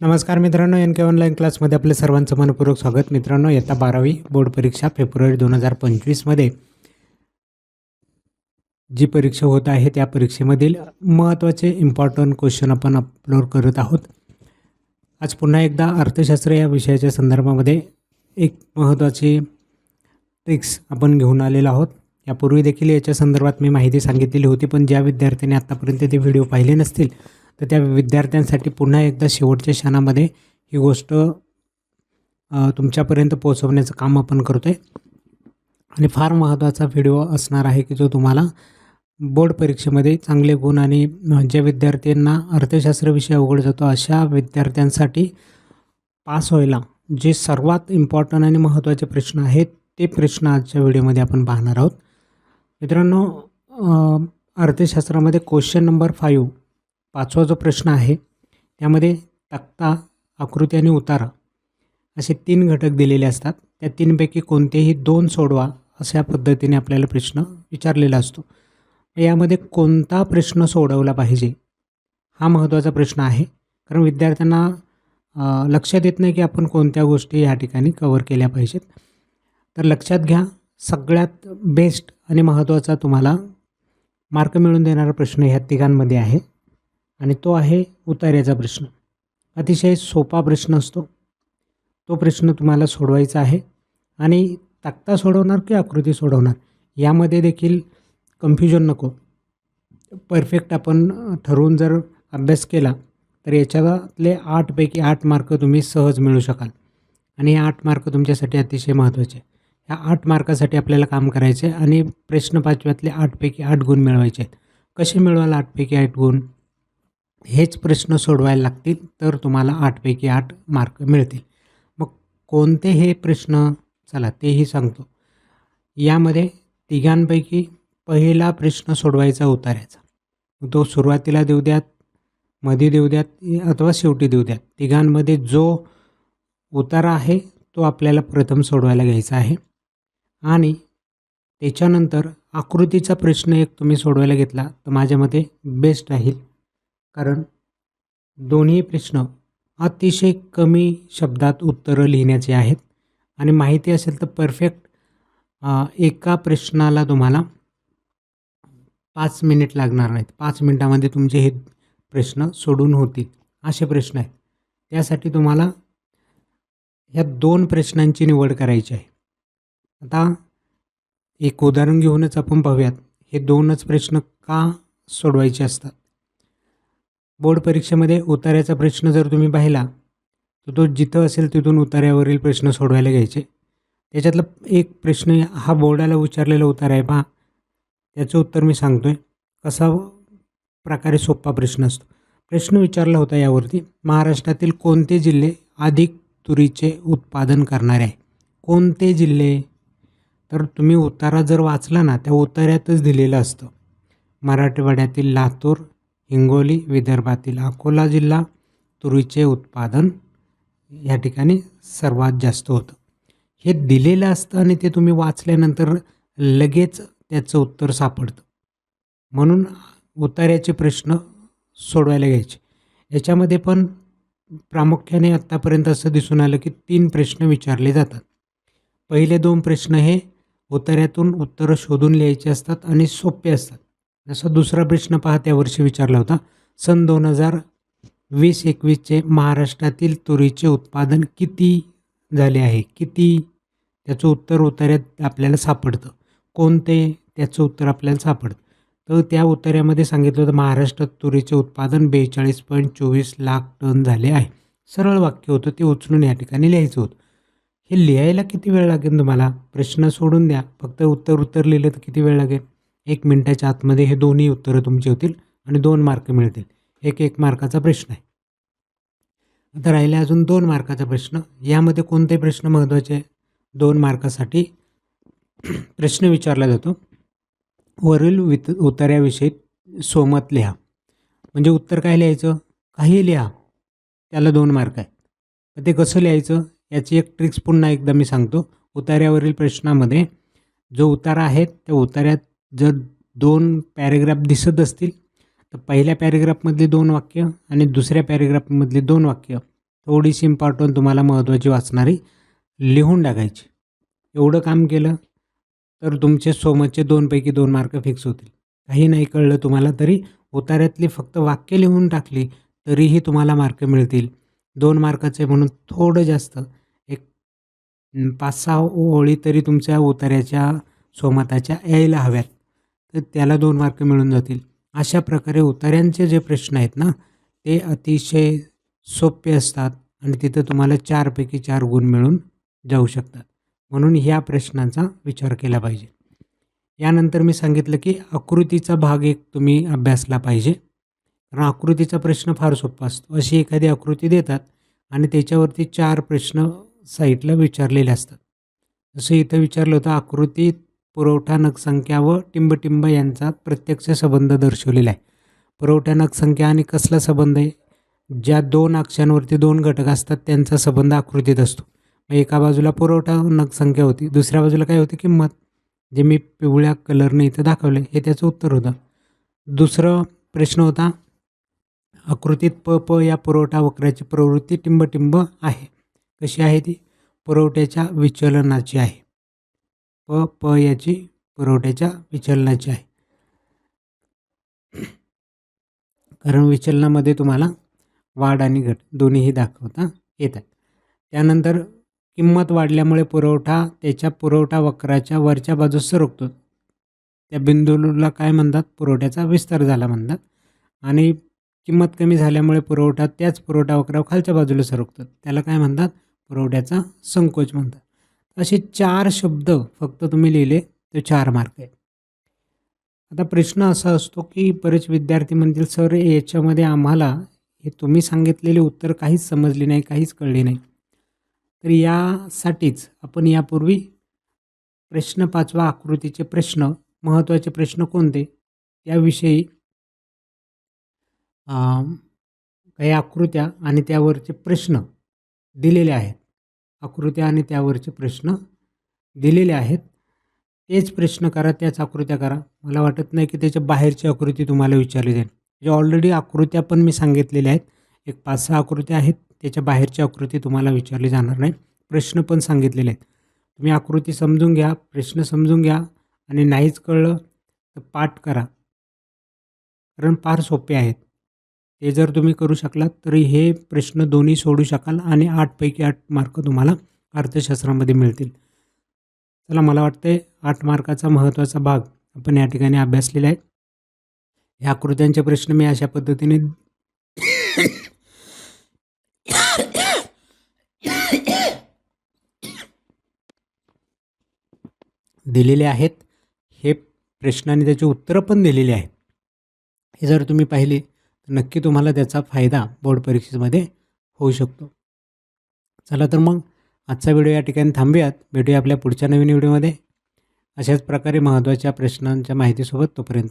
नमस्कार मित्रांनो एन के ऑनलाईन क्लासमध्ये आपले सर्वांचं मनपूर्वक स्वागत. मित्रांनो येत्या बारावी बोर्ड परीक्षा फेब्रुवारी दोन हजार पंचवीसमध्ये जी परीक्षा होत आहे त्या परीक्षेमधील महत्त्वाचे इम्पॉर्टंट क्वेश्चन आपण अपलोड करत आहोत. आज पुन्हा एकदा अर्थशास्त्र या विषयाच्या संदर्भामध्ये एक महत्त्वाची ट्रिक्स आपण घेऊन आलेलो आहोत. यापूर्वी देखील याच्या संदर्भात मी माहिती सांगितलेली होती पण ज्या विद्यार्थ्यांनी आत्तापर्यंत ते व्हिडिओ पाहिले नसतील तर त्या विद्यार्थ्यांसाठी पुन्हा एकदा शेवटच्या क्षणामध्ये ही गोष्ट तुमच्यापर्यंत पोहोचवण्याचं काम आपण करतो आहे आणि फार महत्त्वाचा व्हिडिओ असणार आहे की जो तुम्हाला बोर्ड परीक्षेमध्ये चांगले गुण आणि ज्या विद्यार्थ्यांना अर्थशास्त्र विषय अवघड जातो अशा विद्यार्थ्यांसाठी पास व्हायला जे सर्वात इम्पॉर्टंट आणि महत्त्वाचे प्रश्न आहेत ते प्रश्न आजच्या व्हिडिओमध्ये आपण पाहणार आहोत. मित्रांनो अर्थशास्त्रामध्ये क्वेश्चन नंबर फाईव्ह पाचवा जो प्रश्न आहे त्यामध्ये तक्ता आकृती आणि उतारा असे तीन घटक दिलेले असतात. त्या तीनपैकी कोणतेही दोन सोडवा अशा पद्धतीने आपल्याला प्रश्न विचारलेला असतो. यामध्ये कोणता प्रश्न सोडवला पाहिजे हा महत्त्वाचा प्रश्न आहे. कारण विद्यार्थ्यांना लक्षात येत नाही की आपण कोणत्या गोष्टी या ठिकाणी कवर केल्या पाहिजेत. तर लक्षात घ्या सगळ्यात बेस्ट आणि महत्त्वाचा तुम्हाला मार्क मिळून देणारा प्रश्न ह्या तिघांमध्ये आहे. आणि तो आहे उतार्याचा प्रश्न. अतिशय सोपा प्रश्न असतो. तो प्रश्न तुम्हाला सोडवायचा आहे आणि तक्ता सोडवणार की आकृती सोडवणार यामध्ये देखील कन्फ्युजन नको. परफेक्ट आपण ठरवून जर अभ्यास केला तर याच्यातले आठपैकी आठ मार्क तुम्ही सहज मिळू शकाल. आणि हे आठ मार्क तुमच्यासाठी अतिशय महत्त्वाचे ह्या आठ मार्कासाठी आपल्याला काम करायचे आणि प्रश्न पाचव्यातले आठपैकी आठ गुण मिळवायचे आहेत. कसे मिळवाल आठपैकी आठ गुण? हेच प्रश्न सोडवायला लागतील तर तुम्हाला आठपैकी आठ मार्क मिळतील. मग कोणते हे प्रश्न चला तेही सांगतो. यामध्ये तिघांपैकी पहिला प्रश्न सोडवायचा उतारायचा. तो सुरुवातीला देऊ द्यात मध्ये देऊ द्यात अथवा शेवटी देऊ द्यात. तिघांमध्ये जो उतारा आहे तो आपल्याला प्रथम सोडवायला घ्यायचा आहे. आणि त्याच्यानंतर आकृतीचा प्रश्न एक तुम्ही सोडवायला घेतला तर माझ्या मते बेस्ट राहील. कारण दोन्ही प्रश्न अतिशय कमी शब्दात उत्तरं लिहिण्याचे आहेत. आणि माहिती असेल तर परफेक्ट एका प्रश्नाला तुम्हाला पाच मिनिट लागणार नाहीत. पाच मिनिटामध्ये तुमचे हे प्रश्न सोडून होतील. असे प्रश्न आहेत. त्यासाठी तुम्हाला ह्या दोन प्रश्नांची निवड करायची आहे. आता एक उदाहरण घेऊनच आपण पाहूयात. हे दोनच प्रश्न का सोडवायचे असतात? बोर्ड परीक्षेमध्ये उतार्याचा प्रश्न जर तुम्ही पाहिला तर तो जिथं असेल तिथून उतार्यावरील प्रश्न सोडवायला घ्यायचे. त्याच्यातला एक प्रश्न हा बोर्डाला विचारलेला उतार आहे पहा. त्याचं उत्तर मी सांगतो आहे कसा प्रकारे सोपा प्रश्न असतो? प्रश्न विचारला होता यावरती महाराष्ट्रातील कोणते जिल्हे अधिक तुरीचे उत्पादन करणारे आहे? कोणते जिल्हे? तर तुम्ही उतारा जर वाचला ना त्या उतार्यातच दिलेलं असतं. मराठवाड्यातील लातूर हिंगोली विदर्भातील अकोला जिल्हा तुरीचे उत्पादन या ठिकाणी सर्वात जास्त होतं. हे दिलेलं असतं आणि ते तुम्ही वाचल्यानंतर लगेच त्याचं उत्तर सापडतं. म्हणून उतार्याचे प्रश्न सोडवायला घ्यायचे. याच्यामध्ये पण प्रामुख्याने आत्तापर्यंत असं दिसून आलं की तीन प्रश्न विचारले जातात. पहिले दोन प्रश्न हे उतार्यातून उत्तरं शोधून लिहायचे असतात आणि सोपे असतात. जसा दुसरा प्रश्न पहा त्यावर्षी विचारला होता. सन दोन हजार वीस एकवीसचे महाराष्ट्रातील तुरीचे उत्पादन किती झाले आहे? किती? त्याचं उत्तर उतार्यात आपल्याला सापडतं. कोणते? त्याचं उत्तर आपल्याला सापडतं. तर त्या उत्तरामध्ये सांगितलं होतं महाराष्ट्रात तुरीचे उत्पादन बेचाळीस पॉईंट चोवीस लाख टन झाले आहे. सरळ वाक्य होतं ते उचलून या ठिकाणी लिहायचं होतं. हे लिहायला किती वेळ लागेल तुम्हाला? प्रश्न सोडून द्या. फक्त उत्तर उत्तर लिहिलं तर किती वेळ लागेल? एक मिनटाच्या आतमध्ये हे दोन्ही उत्तरं तुमची होतील आणि दोन मार्क मिळतील. एक एक मार्काचा प्रश्न आहे. आता राहिले अजून दोन मार्काचा प्रश्न. यामध्ये कोणते प्रश्न महत्त्वाचे दोन मार्कासाठी प्रश्न विचारला जातो. वरील वित उतार्याविषयी सोमत लिहा. म्हणजे उत्तर काय लिहायचं? काही लिहा. त्याला दोन मार्क आहेत. तर ते कसं लिहायचं? याची एक ट्रिक्स पुन्हा एकदा मी सांगतो. उतार्यावरील प्रश्नामध्ये जो उतारा आहे त्या उतार्यात जर दोन पॅरेग्राफ दिसत असतील तर पहिल्या पॅरेग्राफमधली दोन वाक्य आणि दुसऱ्या पॅरेग्राफमधली दोन वाक्य थोडीशी इम्पॉर्टंट तुम्हाला महत्त्वाची वाचणारी लिहून टाकायची. एवढं काम केलं तर तुमचे सोमतचे दोनपैकी दोन मार्क फिक्स होतील. काही नाही कळलं तुम्हाला तरी उतार्यातली फक्त वाक्य लिहून टाकली तरीही तुम्हाला मार्क मिळतील. दोन मार्काचे म्हणून थोडं जास्त एक पाच सहा ओळी तरी तुमच्या उतार्याच्या सोमताच्या यायला हव्यात. तर त्याला दोन मार्क मिळून जातील. अशा प्रकारे उतार्यांचे जे प्रश्न आहेत ना ते अतिशय सोपे असतात आणि तिथं तुम्हाला चारपैकी चार गुण मिळून जाऊ शकतात. म्हणून ह्या प्रश्नांचा विचार केला पाहिजे. यानंतर मी सांगितलं की आकृतीचा भाग एक तुम्ही अभ्यासला पाहिजे. कारण आकृतीचा प्रश्न फार सोपा असतो. अशी एखादी आकृती देतात आणि त्याच्यावरती चार प्रश्न साईटला विचारलेले असतात. जसं इथं विचारलं होतं आकृतीत पुरवठा नगसंख्या व टिंबटिंब यांचा प्रत्यक्ष संबंध दर्शवलेला आहे. पुरवठा नगसंख्या आणि कसला संबंध आहे? ज्या दोन अक्षांवरती दोन घटक असतात त्यांचा संबंध आकृतीत असतो. मग एका बाजूला पुरवठा नगसंख्या होती दुसऱ्या बाजूला काय होती? किंमत. जे मी पिवळ्या कलरने इथं दाखवले हे त्याचं उत्तर होतं. दुसरं प्रश्न होता आकृतीत प प या पुरवठा वक्राची प्रवृत्ती टिंबटिंब आहे. कशी आहे ती? पुरवठ्याच्या विचलनाची आहे. प प याची पुरवठ्याच्या विचलनाची आहे. कारण विचलनामध्ये तुम्हाला वाढ आणि घट दोन्हीही दाखवता येतात त्यानंतर किंमत वाढल्यामुळे पुरवठा त्याच्या पुरवठा वक्राच्या वरच्या बाजूस सरकतो त्या बिंदूला काय म्हणतात? पुरवठ्याचा विस्तार झाला म्हणतात. आणि किंमत कमी झाल्यामुळे पुरवठा त्याच पुरवठा वक्रावर खालच्या बाजूला सरकतो. त्याला काय म्हणतात? पुरवठ्याचा संकोच म्हणतात. असे चार शब्द फक्त तुम्ही लिहिले ते चार मार्क आहेत. आता प्रश्न असा असतो की बरेच विद्यार्थी म्हणतील सर याच्यामध्ये आम्हाला हे तुम्ही सांगितलेले उत्तर काहीच समजले नाही काहीच कळले नाही. तर यासाठीच आपण यापूर्वी प्रश्न पाचवा आकृतीचे प्रश्न महत्त्वाचे प्रश्न कोणते? याविषयी काही आकृत्या आणि त्यावरचे प्रश्न दिलेले आहेत. आकृत्या आणि त्यावरचे प्रश्न दिलेले आहेत. तेच प्रश्न करा त्याच आकृत्या करा. मला वाटत नाही की त्याच्या बाहेरची आकृती तुम्हाला विचारली जाईल. म्हणजे ऑलरेडी आकृत्या पण मी सांगितलेल्या आहेत. एक पाच सहा आकृत्या आहेत. त्याच्या बाहेरची आकृती तुम्हाला विचारली जाणार नाही. प्रश्न पण सांगितलेले आहेत. तुम्ही आकृती समजून घ्या प्रश्न समजून घ्या आणि नाहीच कळलं तर पाठ करा. कारण फार सोपे आहेत. ते जर तुम्ही करू शकलात तरी हे प्रश्न दोन्ही सोडू शकाल आणि आठपैकी आठ मार्क तुम्हाला अर्थशास्त्रामध्ये मिळतील. चला मला वाटते आठ मार्काचा महत्त्वाचा भाग आपण या ठिकाणी अभ्यासलेला आहे. ह्या आकृत्यांचे प्रश्न मी अशा पद्धतीने दिलेले आहेत. हे प्रश्न आणि त्याची उत्तरं पण दिलेली आहेत. हे जर तुम्ही पाहिले नक्की तुम्हाला त्याचा फायदा बोर्ड परीक्षेमध्ये होऊ शकतो. चला तर मग आजचा व्हिडिओ या ठिकाणी थांबूयात. भेटूया आपल्या पुढच्या नवीन व्हिडिओमध्ये अशाच प्रकारे महत्त्वाच्या प्रश्नांच्या माहितीसोबत तोपर्यंत